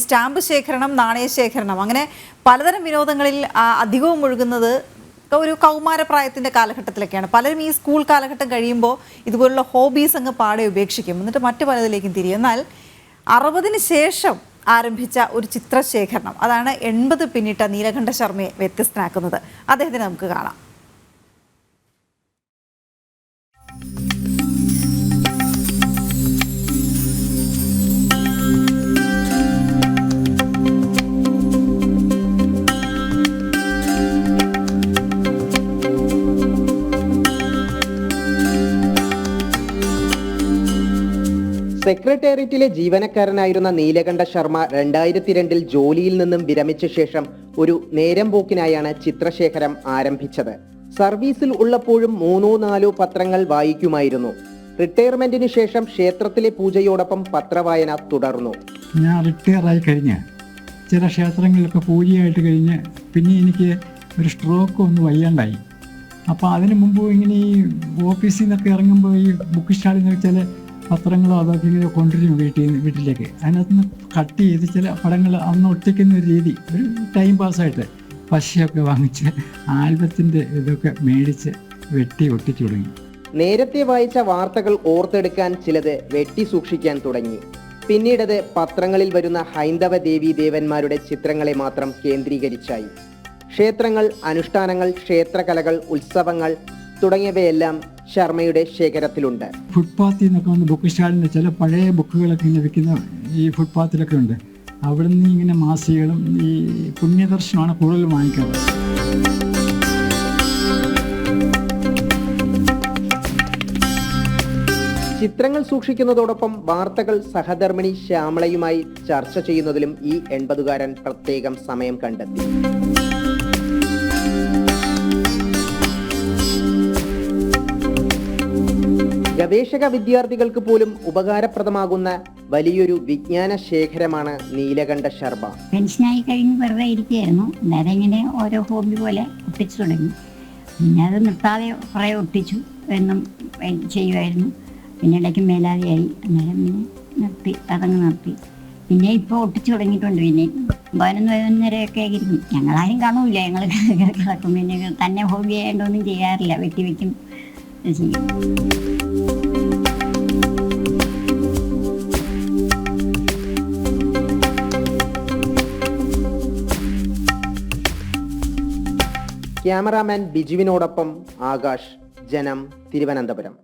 Stamp ശേഖരണം നാണയ ശേഖരണം അങ്ങനെ പലതരം വിനോദങ്ങളിൽ അധികവും ഒഴുകുന്നത് ഒരു കൗമാരപ്രായത്തിന്റെ കാലഘട്ടത്തിലൊക്കെയാണ്. പലരും ഈ സ്കൂൾ കാലഘട്ടം കഴിയുമ്പോൾ ഇതുപോലുള്ള ഹോബീസ് അങ്ങ് പാടെ ഉപേക്ഷിക്കും. എന്നിട്ട് മറ്റു പലതിലേക്കും തിരിയും. എന്നാൽ അറുപതിന് ശേഷം ആരംഭിച്ച ഒരു ചിത്രശേഖരണം അതാണ് എൺപത് പിന്നിട്ട നീലകണ്ഠ ശർമ്മയെ വ്യത്യസ്തനാക്കുന്നത്. അദ്ദേഹത്തിന് നമുക്ക് കാണാം. സെക്രട്ടേറിയറ്റിലെ ജീവനക്കാരനായിരുന്ന നീലകണ്ഠ ശർമ്മ രണ്ടായിരത്തി രണ്ടിൽ ജോലിയിൽ നിന്നും വിരമിച്ച ശേഷം ഒരു നേരം പോക്കിനായാണ് ചിത്രശേഖരം ആരംഭിച്ചത്. സർവീസിൽ ഉള്ളപ്പോഴും മൂന്നോ നാലോ പത്രങ്ങൾ വായിക്കുമായിരുന്നു. റിട്ടയർമെന്റിന് ശേഷം ക്ഷേത്രത്തിലെ പൂജയോടൊപ്പം പത്രവായന തുടർന്നു. ഞാൻ റിട്ടയർ ആയി കഴിഞ്ഞ് ചില ക്ഷേത്രങ്ങളിലൊക്കെ പൂജയായിട്ട് കഴിഞ്ഞ് പിന്നെ എനിക്ക് ഒരു സ്ട്രോക്ക് ഒന്ന് വയ്യാണ്ടായി. അപ്പോൾ അതിനു മുമ്പ് ഇങ്ങനെ ഈ ഓഫീസിൽ നിന്നൊക്കെ ഇറങ്ങുമ്പോൾ ഈ ബുക്ക് സ്റ്റാളിൽ നിന്ന് ചില പത്രങ്ങളോ അതൊക്കെ ഇങ്ങനെ കൊണ്ടുവരും വീട്ടിൽ നിന്ന് വീട്ടിലേക്ക്. അതിനകത്ത് നിന്ന് കട്ട് ചെയ്ത് ചില പടങ്ങൾ അന്ന് ഒട്ടിക്കുന്ന ഒരു രീതി. ഒരു ടൈം പാസ്സായിട്ട് പശയൊക്കെ വാങ്ങിച്ച് ആൽബത്തിന്റെ ഇതൊക്കെ മേടിച്ച് വെട്ടി ഒട്ടിച്ചു തുടങ്ങി. നേരത്തെ വായിച്ച വാർത്തകൾ ഓർത്തെടുക്കാൻ ചിലത് വെട്ടി സൂക്ഷിക്കാൻ തുടങ്ങി. പിന്നീടത് പത്രങ്ങളിൽ വരുന്ന ഹൈന്ദവ ദേവീ ദേവന്മാരുടെ ചിത്രങ്ങളെ മാത്രം കേന്ദ്രീകരിച്ചായി. ക്ഷേത്രങ്ങൾ അനുഷ്ഠാനങ്ങൾ ക്ഷേത്രകലകൾ ഉത്സവങ്ങൾ തുടങ്ങിയവയെല്ലാം ശർമ്മയുടെ ശേഖരത്തിലുണ്ട്. ഫുട്പാത്തിൽ നിന്നൊക്കെ വന്ന് ബുക്ക് സ്റ്റാളിന്റെ ചില പഴയ ബുക്കുകളൊക്കെ ഇങ്ങനെ വിൽക്കുന്ന ഈ ഫുട്പാത്തിലൊക്കെ ഉണ്ട്. അവിടെ നിന്ന് ഇങ്ങനെ മാസികകളും ഈ പുണ്യദർശനമാണ് കൂടുതൽ വാങ്ങിക്കാറ്. ചിത്രങ്ങൾ സൂക്ഷിക്കുന്നതോടൊപ്പം വാർത്തകൾ സഹധർമ്മിണി ശ്യാമളയുമായി ചർച്ച ചെയ്യുന്നതിലും ഈ എൺപതുകാരൻ പ്രത്യേകം സമയം കണ്ടെത്തി. ഗവേഷക വിദ്യാർത്ഥികൾക്ക് പോലും ഉപകാരപ്രദമാകുന്ന വലിയൊരു വിജ്ഞാന ശേഖരമാണ് നീലകണ്ഠ ശർമ്മ. പെൻഷനായി കഴിഞ്ഞ് വെറുതെ ഇരിക്കുകയായിരുന്നു. അന്നേരം ഇങ്ങനെ ഓരോ ഹോബി പോലെ ഒട്ടിച്ചു തുടങ്ങി. പിന്നെ അത് നിർത്താതെ കുറേ ഒട്ടിച്ചു എന്നും ചെയ്യുമായിരുന്നു. പിന്നെ ഇടയ്ക്ക് മേലാതെയായി അന്നേരം പിന്നെ നിർത്തി അതങ്ങ് നിർത്തി. പിന്നെ ഇപ്പോൾ ഒട്ടിച്ചു തുടങ്ങിയിട്ടുണ്ട്. പിന്നെ പതിനൊന്ന് പതിനൊന്നരയൊക്കെ ഇരിക്കും ഞങ്ങളാരും കാണൂല ഞങ്ങൾ കിടക്കും. പിന്നെ തന്നെ ഹോബി ആയതുകൊണ്ടൊന്നും ചെയ്യാറില്ല. വെട്ടി വെക്കും. ചെയ്യും. ക്യാമറാമാൻ ബിജുവിനോടൊപ്പം ആകാശ് ജനം തിരുവനന്തപുരം.